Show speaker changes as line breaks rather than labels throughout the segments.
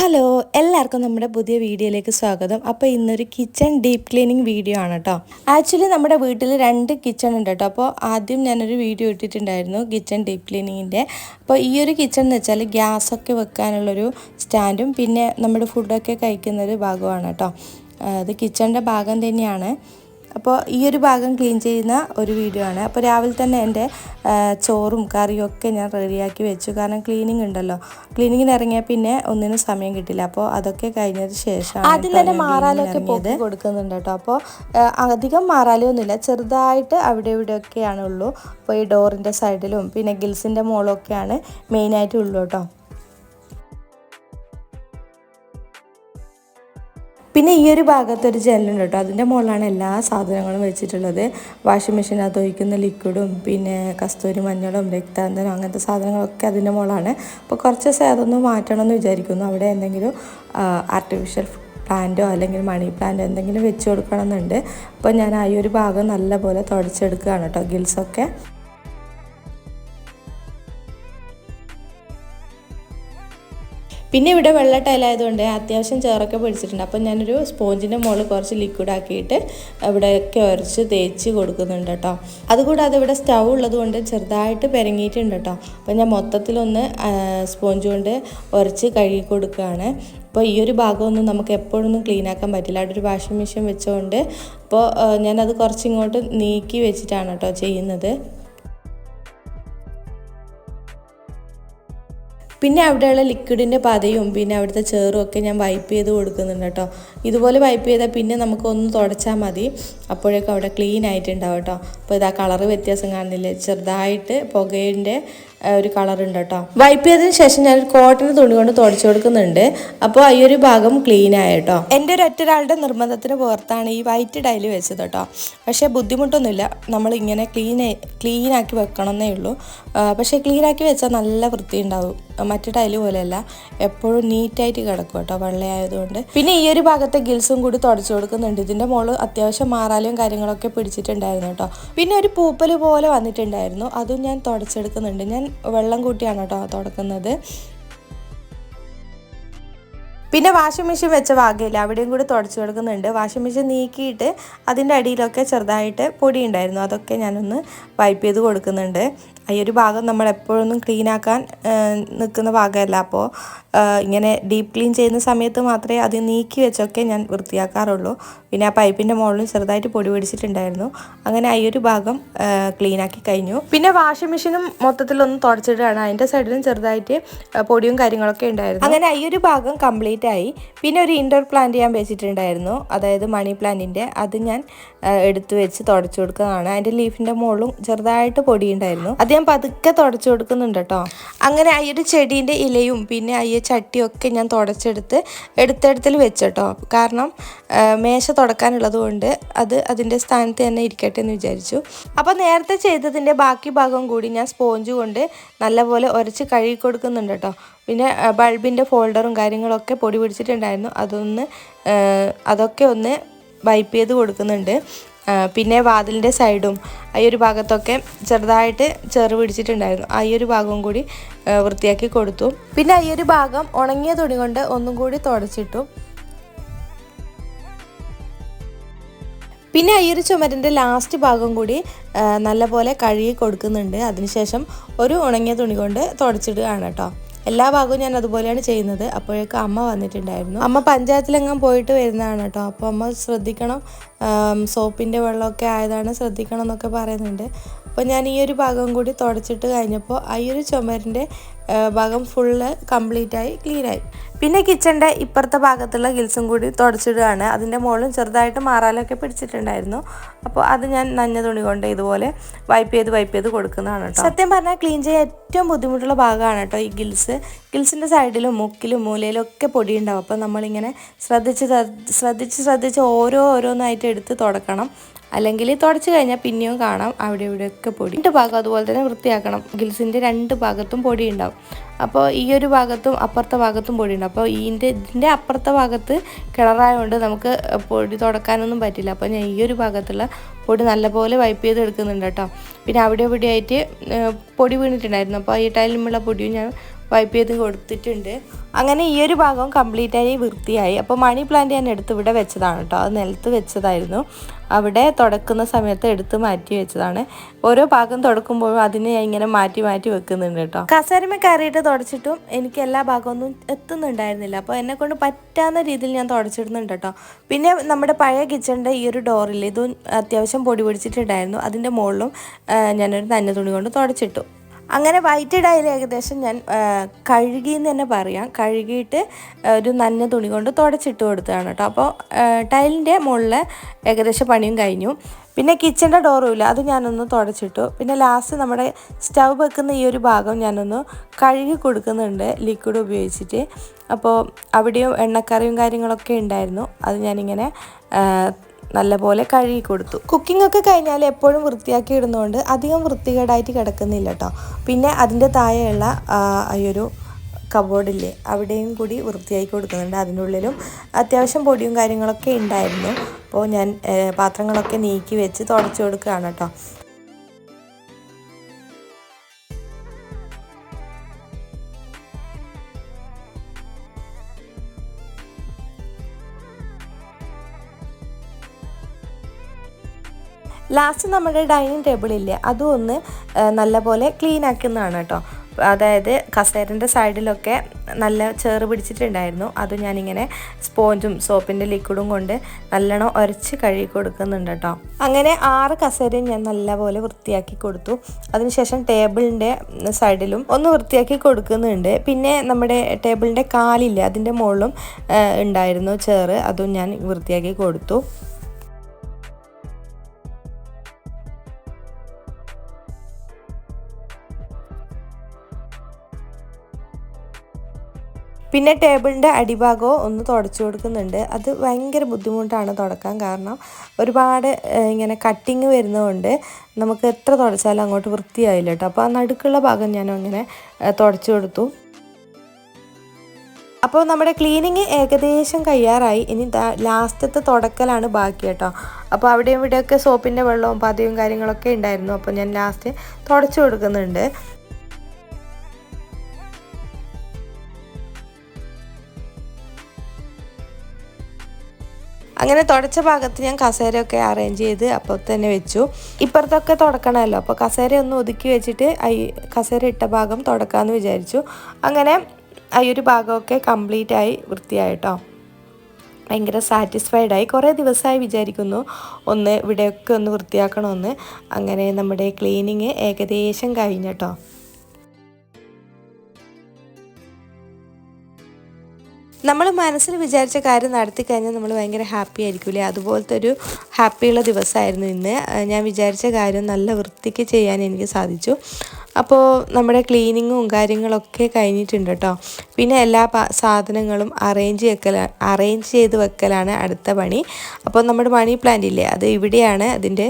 Hello എല്ലാവർക്കും നമ്മുടെ പുതിയ വീഡിയോയിലേക്ക് സ്വാഗതം. അപ്പോൾ ഇന്നൊരു കിച്ചൺ ഡീപ്പ് ക്ലീനിങ് വീഡിയോ ആണ് കേട്ടോ. ആക്ച്വലി നമ്മുടെ വീട്ടിൽ രണ്ട് കിച്ചൺ ഉണ്ട് കേട്ടോ. അപ്പോൾ ആദ്യം ഞാനൊരു വീഡിയോ ഇട്ടിട്ടുണ്ടായിരുന്നു കിച്ചൺ ഡീപ്പ് ക്ലീനിങ്ങിന്റെ. അപ്പോൾ ഈ ഒരു കിച്ചൺ എന്ന് വെച്ചാൽ ഗ്യാസൊക്കെ വെക്കാനുള്ളൊരു സ്റ്റാൻഡും പിന്നെ നമ്മുടെ ഫുഡൊക്കെ കഴിക്കുന്നൊരു ഭാഗമാണ് കേട്ടോ. അത് കിച്ചണിന്റെ ഭാഗം തന്നെയാണ്. അപ്പോൾ ഈ ഒരു ഭാഗം ക്ലീൻ ചെയ്യുന്ന ഒരു വീഡിയോ ആണ്. അപ്പോൾ രാവിലെ തന്നെ എന്റെ ചോറും കറിയും ഒക്കെ ഞാൻ റെഡിയാക്കി വെച്ചു. കാരണം ക്ലീനിങ് ഉണ്ടല്ലോ. ക്ലീനിങ്ങിന് ഇറങ്ങിയാൽ പിന്നെ ഒന്നിനും സമയം കിട്ടില്ല. അപ്പോൾ അതൊക്കെ കഴിഞ്ഞതിന് ശേഷം ആദ്യം തന്നെ മാറാലൊക്കെ പൊക്കി കൊടുക്കുന്നുണ്ട് കേട്ടോ. അപ്പോൾ അധികം മാറാലൊന്നുമില്ല. ചെറുതായിട്ട് അവിടെ ഇവിടെയൊക്കെയാണ് ഉള്ളൂ. അപ്പോൾ ഈ ഡോറിന്റെ സൈഡിലും പിന്നെ ഗിൽസിന്റെ മുകളൊക്കെയാണ് മെയിനായിട്ടുള്ളൂ കേട്ടോ. പിന്നെ ഈ ഒരു ഭാഗത്ത് ഒരു ജെല്ലുണ്ട് കേട്ടോ. അതിന്റെ മുകളിലാണ് എല്ലാ സാധനങ്ങളും വെച്ചിട്ടുള്ളത്. വാഷിംഗ് മെഷീനകത്ത് ഒഴിക്കുന്ന ലിക്വിഡും പിന്നെ കസ്തൂരി മഞ്ഞളും രക്താന്തരം അങ്ങനത്തെ സാധനങ്ങളൊക്കെ അതിന്റെ മുകളാണ് അപ്പോൾ കുറച്ച് ദിവസം അതൊന്ന് മാറ്റണമെന്ന് വിചാരിക്കുന്നു. അവിടെ എന്തെങ്കിലും ആർട്ടിഫിഷ്യൽ പ്ലാന്റോ അല്ലെങ്കിൽ മണി പ്ലാന്റോ എന്തെങ്കിലും വെച്ച് കൊടുക്കണം എന്നുണ്ട് അപ്പോൾ ഞാൻ ആ ഈ ഒരു ഭാഗം നല്ലപോലെ തുടച്ചെടുക്കുകയാണ് കേട്ടോ ഗിൽസൊക്കെ പിന്നെ ഇവിടെ വെള്ള ടൈലായതുകൊണ്ട് അത്യാവശ്യം ചേറൊക്കെ പിടിച്ചിട്ടുണ്ട്. അപ്പം ഞാനൊരു സ്പോഞ്ചിന്റെ മുകളിൽ കുറച്ച് ലിക്വിഡ് ആക്കിയിട്ട് ഇവിടെയൊക്കെ ഉരച്ച് തേച്ച് കൊടുക്കുന്നുണ്ട് കേട്ടോ അതുകൂടാതെ ഇവിടെ സ്റ്റൗ ഉള്ളതുകൊണ്ട് ചെറുതായിട്ട് പെരങ്ങിയിട്ടുണ്ട് കേട്ടോ അപ്പം ഞാൻ മൊത്തത്തിലൊന്ന് സ്പോഞ്ച് കൊണ്ട് ഉരച്ച് കഴുകി കൊടുക്കുകയാണ്. അപ്പോൾ ഈ ഒരു ഭാഗമൊന്നും നമുക്ക് എപ്പോഴൊന്നും ക്ലീൻ ആക്കാൻ പറ്റില്ല. അവിടെ ഒരു വാഷിംഗ് മെഷീൻ വെച്ചുകൊണ്ട് അപ്പോൾ ഞാനത് കുറച്ചിങ്ങോട്ട് നീക്കി വെച്ചിട്ടാണ് കേട്ടോ ചെയ്യുന്നത്. പിന്നെ അവിടെയുള്ള ലിക്വിഡിന്റെ പതയും പിന്നെ അവിടുത്തെ ചേറും ഒക്കെ ഞാൻ വൈപ്പ് ചെയ്ത് കൊടുക്കുന്നുണ്ട് കേട്ടോ. ഇതുപോലെ വൈപ്പ് ചെയ്താൽ പിന്നെ നമുക്കൊന്ന് തുടച്ചാൽ മതി. അപ്പോഴേക്കും അവിടെ ക്ലീൻ ആയിട്ടുണ്ടാവും കേട്ടോ. അപ്പോൾ ഇതാ കളറ് വ്യത്യാസം കാണുന്നില്ലേ? ചെറുതായിട്ട് പുകയിന്റെ ഒരു കളർ ഉണ്ട് കേട്ടോ. വൈപ്പ് ചെയ്തതിന് ശേഷം ഞാൻ കോട്ടൺ തുണി കൊണ്ട് തുടച്ചു കൊടുക്കുന്നുണ്ട്. അപ്പോൾ ഈ ഒരു ഭാഗം ക്ലീൻ ആയ കേട്ടോ. എന്റെ ഒരു ഒറ്റൊരാളുടെ നിർബന്ധത്തിന് പുറത്താണ് ഈ വൈറ്റ് ഡൈൽ വെച്ചത് കേട്ടോ. പക്ഷേ ബുദ്ധിമുട്ടൊന്നുമില്ല. നമ്മൾ ഇങ്ങനെ ക്ലീൻ ക്ലീൻ ആക്കി വെക്കണം എന്നേ ഉള്ളൂ പക്ഷേ ക്ലീൻ ആക്കി വെച്ചാൽ നല്ല വൃത്തി ഉണ്ടാവും. മറ്റു ടൈൽ പോലെയല്ല. എപ്പോഴും നീറ്റായിട്ട് കിടക്കും കേട്ടോ വെള്ളയായതുകൊണ്ട്. പിന്നെ ഈ ഒരു ഭാഗത്തെ ഗിൽസും കൂടി തുടച്ചു കൊടുക്കുന്നുണ്ട്. ഇതിന്റെ മുകളിൽ അത്യാവശ്യം മാറാലും കാര്യങ്ങളൊക്കെ പിടിച്ചിട്ടുണ്ടായിരുന്നു കേട്ടോ. പിന്നെ ഒരു പൂപ്പൽ പോലെ വന്നിട്ടുണ്ടായിരുന്നു. അതും ഞാൻ തുടച്ചെടുക്കുന്നുണ്ട്. ഞാൻ വെള്ളം കൂട്ടിയാണ് കേട്ടോ തുടക്കുന്നത്. പിന്നെ വാഷിംഗ് മെഷീൻ വെച്ച ഭാഗമില്ല അവിടെയും കൂടി തുടച്ചു കൊടുക്കുന്നുണ്ട്. വാഷിംഗ് മെഷീൻ നീക്കിയിട്ട് അതിന്റെ അടിയിലൊക്കെ ചെറുതായിട്ട് പൊടി ഉണ്ടായിരുന്നു അതൊക്കെ ഞാനൊന്ന് വൈപ്പ് ചെയ്ത് കൊടുക്കുന്നുണ്ട്. ഈ ഒരു ഭാഗം നമ്മൾ എപ്പോഴൊന്നും ക്ലീൻ ആക്കാൻ നിൽക്കുന്ന ഭാഗമല്ല. അപ്പോൾ ഇങ്ങനെ ഡീപ്പ് ക്ലീൻ ചെയ്യുന്ന സമയത്ത് മാത്രമേ അത് നീക്കി വെച്ചൊക്കെ ഞാൻ വൃത്തിയാക്കാറുള്ളൂ. പിന്നെ ആ പൈപ്പിന്റെ മുകളിൽ ചെറുതായിട്ട് പൊടി പിടിച്ചിട്ടുണ്ടായിരുന്നു. അങ്ങനെ ഈ ഒരു ഭാഗം ക്ലീൻ ആക്കി കഴിഞ്ഞു. പിന്നെ വാഷിംഗ് മെഷീനും മൊത്തത്തിലൊന്ന് തുടച്ചിടുകയാണ്. അതിന്റെ സൈഡിലും ചെറുതായിട്ട് പൊടിയും കാര്യങ്ങളൊക്കെ ഉണ്ടായിരുന്നു. അങ്ങനെ ഈ ഒരു ഭാഗം കംപ്ലീറ്റ് ആയി. പിന്നെ ഒരു ഇൻഡോർ പ്ലാന്റ് ഞാൻ വെച്ചിട്ടുണ്ടായിരുന്നു. അതായത് മണി പ്ലാന്റിന്റെ അത് ഞാൻ എടുത്തു വെച്ച് തുടച്ചു കൊടുക്കുന്നതാണ് അതിന്റെ ലീഫിന്റെ മുകളിലും ചെറുതായിട്ട് പൊടിയുണ്ടായിരുന്നു. അത് ഞാൻ പതുക്കെ തുടച്ചു കൊടുക്കുന്നുണ്ട് കേട്ടോ. അങ്ങനെ ഈ ഒരു ചെടീന്റെ ഇലയും പിന്നെ ഈ ചട്ടിയൊക്കെ ഞാൻ തുടച്ചെടുത്ത് എടുത്തെടുത്തിൽ വെച്ചട്ടോ കാരണം മേശ തുടക്കാനുള്ളത് കൊണ്ട് അത് അതിന്റെ സ്ഥാനത്ത് തന്നെ ഇരിക്കട്ടെ എന്ന് വിചാരിച്ചു. അപ്പോൾ നേരത്തെ ചെയ്തതിന്റെ ബാക്കി ഭാഗം കൂടി ഞാൻ സ്പോഞ്ച് കൊണ്ട് നല്ലപോലെ ഉരച്ച് കഴുകി കൊടുക്കുന്നുണ്ട് കേട്ടോ. പിന്നെ ബൾബിന്റെ ഫോൾഡറും കാര്യങ്ങളൊക്കെ പൊടി പിടിച്ചിട്ടുണ്ടായിരുന്നു. അതൊന്ന് അതൊക്കെ ഒന്ന് വൈപ്പ് ചെയ്ത് കൊടുക്കുന്നുണ്ട്. പിന്നെ വാതിലിന്റെ സൈഡും ഈ ഒരു ഭാഗത്തൊക്കെ ചെറുതായിട്ട് ചെറു പിടിച്ചിട്ടുണ്ടായിരുന്നു. ആ ഈ ഒരു ഭാഗവും കൂടി വൃത്തിയാക്കി കൊടുത്തു. പിന്നെ ഈ ഒരു ഭാഗം ഉണങ്ങിയ തുണി കൊണ്ട് ഒന്നും കൂടി തുടച്ചിട്ടു. പിന്നെ ഈ ഒരു ചുമരിന്റെ ലാസ്റ്റ് ഭാഗം കൂടി നല്ലപോലെ കഴുകി കൊടുക്കുന്നുണ്ട്. അതിനുശേഷം ഒരു ഉണങ്ങിയ തുണി കൊണ്ട് തുടച്ചിടുകയാണ് കേട്ടോ. എല്ലാ ഭാഗവും ഞാൻ അതുപോലെയാണ് ചെയ്യുന്നത്. അപ്പോഴേക്കും അമ്മ വന്നിട്ടുണ്ടായിരുന്നു. അമ്മ പഞ്ചായത്തിലെങ്ങാൻ പോയിട്ട് വരുന്നതാണ് കേട്ടോ. അപ്പോൾ അമ്മ ശ്രദ്ധിക്കണം. സോപ്പിന്റെ വെള്ളമൊക്കെ ആയതാണ് ശ്രദ്ധിക്കണം എന്നൊക്കെ പറയുന്നുണ്ട്. അപ്പോൾ ഞാൻ ഈ ഒരു ഭാഗം കൂടി തുടച്ചിട്ട് കഴിഞ്ഞപ്പോൾ ഈ ഒരു ചുമരിന്റെ ഭാഗം ഫുള്ള് കംപ്ലീറ്റായി ക്ലീനായി പിന്നെ കിച്ചന്റെ ഇപ്പുറത്തെ ഭാഗത്തുള്ള ഗിൽസും കൂടി തുടച്ചിടുകയാണ്. അതിന്റെ മുകളിലും ചെറുതായിട്ട് മാറാലൊക്കെ പിടിച്ചിട്ടുണ്ടായിരുന്നു. അപ്പോൾ അത് ഞാൻ നഞ്ഞ തുണി കൊണ്ട് ഇതുപോലെ വൈപ്പ് ചെയ്ത് വൈപ്പ് ചെയ്ത് കൊടുക്കുന്നതാണ് കേട്ടോ സത്യം പറഞ്ഞാൽ ക്ലീൻ ചെയ്യാൻ ഏറ്റവും ബുദ്ധിമുട്ടുള്ള ഭാഗമാണ് കേട്ടോ ഈ ഗിൽസ് ഗിൽസിന്റെ സൈഡിലും മുക്കിലും മൂലയിലും ഒക്കെ പൊടി ഉണ്ടാവും അപ്പോൾ നമ്മളിങ്ങനെ ശ്രദ്ധിച്ച് ശ്രദ്ധിച്ച് ശ്രദ്ധിച്ച് ഓരോ ഓരോന്നായിട്ട് എടുത്ത് തുടക്കണം. അല്ലെങ്കിൽ തുടച്ച് കഴിഞ്ഞാൽ പിന്നെയും കാണാം. അവിടെ ഇവിടെയൊക്കെ പൊടി. രണ്ട് ഭാഗം അതുപോലെ തന്നെ വൃത്തിയാക്കണം. ഗിൽസിന്റെ രണ്ട് ഭാഗത്തും പൊടി ഉണ്ടാവും. അപ്പോൾ ഈ ഒരു ഭാഗത്തും അപ്പുറത്തെ ഭാഗത്തും പൊടി ഉണ്ടാവും. അപ്പോൾ ഇതിന്റെ ഇതിന്റെ അപ്പുറത്തെ ഭാഗത്ത് കിണറായതുകൊണ്ട് നമുക്ക് പൊടി തുടക്കാനൊന്നും പറ്റില്ല. അപ്പോൾ ഞാൻ ഈ ഒരു ഭാഗത്തുള്ള പൊടി നല്ലപോലെ വൈപ്പ് ചെയ്ത് എടുക്കുന്നുണ്ട് കേട്ടോ. പിന്നെ അവിടെ ഇവിടെ ആയിട്ട് പൊടി വീണിട്ടുണ്ടായിരുന്നു. അപ്പോൾ ഈ ടൈലിമുള്ള പൊടിയും ഞാൻ വൈപ്പ് ചെയ്ത് കൊടുത്തിട്ടുണ്ട്. അങ്ങനെ ഈ ഒരു ഭാഗം കംപ്ലീറ്റ് ആയി വൃത്തിയായി. അപ്പോൾ മണി പ്ലാന്റ് ഞാൻ എടുത്ത് ഇവിടെ വെച്ചതാണ് കേട്ടോ അത് നിലത്ത് വെച്ചതായിരുന്നു. അവിടെ തുടക്കുന്ന സമയത്ത് എടുത്ത് മാറ്റി വെച്ചതാണ്. ഓരോ ഭാഗം തുടക്കുമ്പോഴും അതിനെ ഞാൻ ഇങ്ങനെ മാറ്റി മാറ്റി വെക്കുന്നുണ്ട് കേട്ടോ കസേരമ കയറിയിട്ട് തുടച്ചിട്ടും എനിക്ക് എല്ലാ ഭാഗമൊന്നും എത്തുന്നുണ്ടായിരുന്നില്ല. അപ്പോൾ എന്നെ കൊണ്ട് പറ്റാവുന്ന രീതിയിൽ ഞാൻ തുടച്ചിടുന്നുണ്ട് കേട്ടോ പിന്നെ നമ്മുടെ പഴയ കിച്ചണിന്റെ ഈ ഒരു ഡോറിൽ ഇതും അത്യാവശ്യം പൊടി പിടിച്ചിട്ടുണ്ടായിരുന്നു. അതിന്റെ മുകളിലും ഞാനൊരു തന്നെ തുണി കൊണ്ട് തുടച്ചിട്ടു. അങ്ങനെ വൈറ്റ് ഡയൽ ഏകദേശം ഞാൻ കഴുകി എന്ന് തന്നെ പറയാം. കഴുകിയിട്ട് ഒരു നന്ന തുണി കൊണ്ട് തുടച്ചിട്ട് കൊടുത്തതാണ് കേട്ടോ. അപ്പോൾ ടൈലിന്റെ മുകളിൽ ഏകദേശം പണിയും കഴിഞ്ഞു. പിന്നെ കിച്ചന്റെ ഡോറും ഇല്ല അത് ഞാനൊന്ന് തുടച്ചിട്ടു. പിന്നെ ലാസ്റ്റ് നമ്മുടെ സ്റ്റവ് വെക്കുന്ന ഈ ഒരു ഭാഗം ഞാനൊന്ന് കഴുകി കൊടുക്കുന്നുണ്ട് ലിക്വിഡ് ഉപയോഗിച്ചിട്ട്. അപ്പോൾ അവിടെയും എണ്ണക്കറിയും കാര്യങ്ങളൊക്കെ ഉണ്ടായിരുന്നു. അത് ഞാനിങ്ങനെ നല്ലപോലെ കഴുകി കൊടുത്തു. കുക്കിംഗ് ഒക്കെ കഴിഞ്ഞാൽ എപ്പോഴും വൃത്തിയാക്കി ഇടുന്നതുകൊണ്ട് അധികം വൃത്തികേടായിട്ട് കിടക്കുന്നില്ല കേട്ടോ പിന്നെ അതിന്റെ താഴെയുള്ള ഈ ഒരു കബോർഡില്ലേ അവിടെയും കൂടി വൃത്തിയാക്കി കൊടുക്കുന്നുണ്ട്. അതിന്റെ ഉള്ളിലും അത്യാവശ്യം പൊടിയും കാര്യങ്ങളൊക്കെ ഉണ്ടായിരുന്നു. അപ്പോൾ ഞാൻ പാത്രങ്ങളൊക്കെ നീക്കി വെച്ച് തുടച്ചു കൊടുക്കുകയാണ് കേട്ടോ ലാസ്റ്റ് നമ്മുടെ ഡൈനിങ് ടേബിളില്ലേ അതും ഒന്ന് നല്ലപോലെ ക്ലീൻ ആക്കുന്നതാണ് കേട്ടോ. അതായത് കസേരന്റെ സൈഡിലൊക്കെ നല്ല ചേറ് പിടിച്ചിട്ടുണ്ടായിരുന്നു. അത് ഞാനിങ്ങനെ സ്പോഞ്ചും സോപ്പിന്റെ ലിക്വിഡും കൊണ്ട് നല്ലോണം ഉരച്ച് കഴുകി കൊടുക്കുന്നുണ്ട് കേട്ടോ. അങ്ങനെ ആറ് കസേരയും ഞാൻ നല്ലപോലെ വൃത്തിയാക്കി കൊടുത്തു. അതിനുശേഷം ടേബിളിന്റെ സൈഡിലും ഒന്ന് വൃത്തിയാക്കി കൊടുക്കുന്നുണ്ട്. പിന്നെ നമ്മുടെ ടേബിളിന്റെ കാലില്ലേ അതിന്റെ മുകളിലും ഉണ്ടായിരുന്നു ചേറ്. അതും ഞാൻ വൃത്തിയാക്കി കൊടുത്തു. പിന്നെ ടേബിളിന്റെ അടിഭാഗവും ഒന്ന് തുടച്ചു കൊടുക്കുന്നുണ്ട്. അത് ഭയങ്കര ബുദ്ധിമുട്ടാണ് തുടക്കാൻ കാരണം ഒരുപാട് ഇങ്ങനെ കട്ടിങ് വരുന്നതുകൊണ്ട് നമുക്ക് എത്ര തുടച്ചാലും അങ്ങോട്ട് വൃത്തിയായില്ല കേട്ടോ അപ്പോൾ ആ നടുക്കുള്ള ഭാഗം ഞാൻ അങ്ങനെ തുടച്ചു കൊടുത്തു. അപ്പോൾ നമ്മുടെ ക്ലീനിങ് ഏകദേശം കഴിയാറായി. ഇനി ലാസ്റ്റത്തെ തുടക്കലാണ് ബാക്കി കേട്ടോ അപ്പോൾ അവിടെയും ഇവിടെയൊക്കെ സോപ്പിന്റെ വെള്ളവും പതിയും കാര്യങ്ങളൊക്കെ ഉണ്ടായിരുന്നു. അപ്പോൾ ഞാൻ ലാസ്റ്റ് തുടച്ചു കൊടുക്കുന്നുണ്ട്. അങ്ങനെ തുടച്ച ഭാഗത്ത് ഞാൻ കസേരയൊക്കെ അറേഞ്ച് ചെയ്ത് അപ്പോൾ തന്നെ വെച്ചു. ഇപ്പുറത്തൊക്കെ തുടക്കണമല്ലോ. അപ്പോൾ കസേര ഒന്ന് ഒതുക്കി വെച്ചിട്ട് കസേര ഇട്ട ഭാഗം തുടക്കാമെന്ന് വിചാരിച്ചു. അങ്ങനെ ഈ ഒരു ഭാഗമൊക്കെ കംപ്ലീറ്റ് ആയി വൃത്തിയായിട്ടോ. ഭയങ്കര സാറ്റിസ്ഫൈഡ് ആയി. കുറേ ദിവസമായി വിചാരിക്കുന്നു ഒന്ന് ഇവിടെയൊക്കെ ഒന്ന് വൃത്തിയാക്കണമെന്ന്. അങ്ങനെ നമ്മുടെ ക്ലീനിങ് ഏകദേശം കഴിഞ്ഞട്ടോ നമ്മൾ മനസ്സിൽ വിചാരിച്ച കാര്യം നടത്തി കഴിഞ്ഞാൽ നമ്മൾ ഭയങ്കര ഹാപ്പി ആയിരിക്കില്ലേ അതുപോലത്തെ ഒരു ഹാപ്പിയുള്ള ദിവസമായിരുന്നു ഇന്ന്. ഞാൻ വിചാരിച്ച കാര്യം നല്ല വൃത്തിക്ക് ചെയ്യാൻ എനിക്ക് സാധിച്ചു. അപ്പോൾ നമ്മുടെ ക്ലീനിങ്ങും കാര്യങ്ങളൊക്കെ കഴിഞ്ഞിട്ടുണ്ട് കേട്ടോ പിന്നെ എല്ലാ സാധനങ്ങളും അറേഞ്ച് വെക്കൽ അറേഞ്ച് ചെയ്ത് വെക്കലാണ് അടുത്ത പണി. അപ്പോൾ നമ്മുടെ മണി പ്ലാന്റ് ഇല്ലേ അത് ഇവിടെയാണ് അതിന്റെ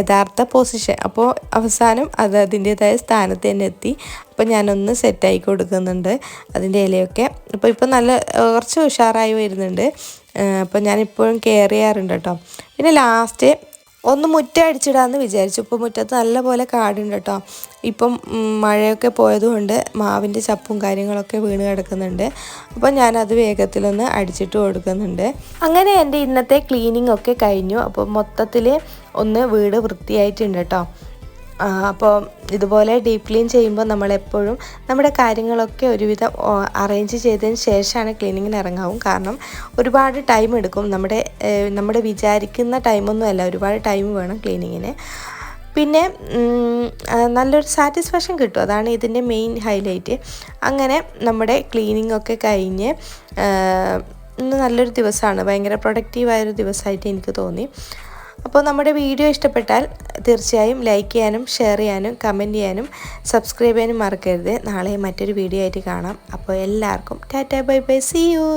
യഥാർത്ഥ പൊസിഷൻ അപ്പോൾ അവസാനം അത് അതിന്റേതായ സ്ഥാനത്ത് തന്നെ എത്തി. അപ്പോൾ ഞാനൊന്ന് സെറ്റായി കൊടുക്കുന്നുണ്ട് അതിന്റെ ഇലയൊക്കെ. അപ്പോൾ ഇപ്പം നല്ല കുറച്ച് ഉഷാറായി വരുന്നുണ്ട്. അപ്പം അപ്പോൾ ഞാനിപ്പോഴും കെയർ ചെയ്യാറുണ്ട് കേട്ടോ. പിന്നെ ലാസ്റ്റ് ഒന്ന് മുറ്റം അടിച്ചിടാമെന്ന് വിചാരിച്ചു. ഇപ്പോൾ മുറ്റത്ത് നല്ലപോലെ കാടുണ്ട് കേട്ടോ. ഇപ്പം മഴയൊക്കെ പോയതുകൊണ്ട് മാവിന്റെ ചപ്പും കാര്യങ്ങളൊക്കെ വീണ് കിടക്കുന്നുണ്ട്. അപ്പം ഞാനത് വേഗത്തിലൊന്ന് അടിച്ചിട്ട് കൊടുക്കുന്നുണ്ട്. അങ്ങനെ എന്റെ ഇന്നത്തെ ക്ലീനിങ് ഒക്കെ കഴിഞ്ഞു. അപ്പോൾ മൊത്തത്തിൽ ഒന്ന് വീട് വൃത്തിയായിട്ടുണ്ട് കേട്ടോ. അപ്പോൾ ഇതുപോലെ ഡീപ്പ് ക്ലീൻ ചെയ്യുമ്പോൾ നമ്മളെപ്പോഴും നമ്മുടെ കാര്യങ്ങളൊക്കെ ഒരുവിധം അറേഞ്ച് ചെയ്തതിന് ശേഷമാണ് ക്ലീനിങ്ങിന് ഇറങ്ങാവും. കാരണം ഒരുപാട് ടൈം എടുക്കും. നമ്മുടെ നമ്മുടെ വിചാരിക്കുന്ന ടൈമൊന്നും അല്ല. ഒരുപാട് ടൈം വേണം ക്ലീനിങ്ങിന് പിന്നെ നല്ലൊരു സാറ്റിസ്ഫാക്ഷൻ കിട്ടും. അതാണ് ഇതിന്റെ മെയിൻ ഹൈലൈറ്റ് അങ്ങനെ നമ്മുടെ ക്ലീനിങ് ഒക്കെ കഴിഞ്ഞ് ഇന്ന് നല്ലൊരു ദിവസമാണ്. ഭയങ്കര പ്രൊഡക്റ്റീവായൊരു ദിവസമായിട്ട് എനിക്ക് തോന്നി. അപ്പോൾ നമ്മുടെ വീഡിയോ ഇഷ്ടപ്പെട്ടാൽ തീർച്ചയായും ലൈക്ക് ചെയ്യാനും ഷെയർ ചെയ്യാനും കമന്റ് ചെയ്യാനും സബ്സ്ക്രൈബ് ചെയ്യാനും മറക്കരുത്. നാളെ മറ്റൊരു വീഡിയോ ആയിട്ട് കാണാം. അപ്പോൾ എല്ലാവർക്കും tata bye bye see you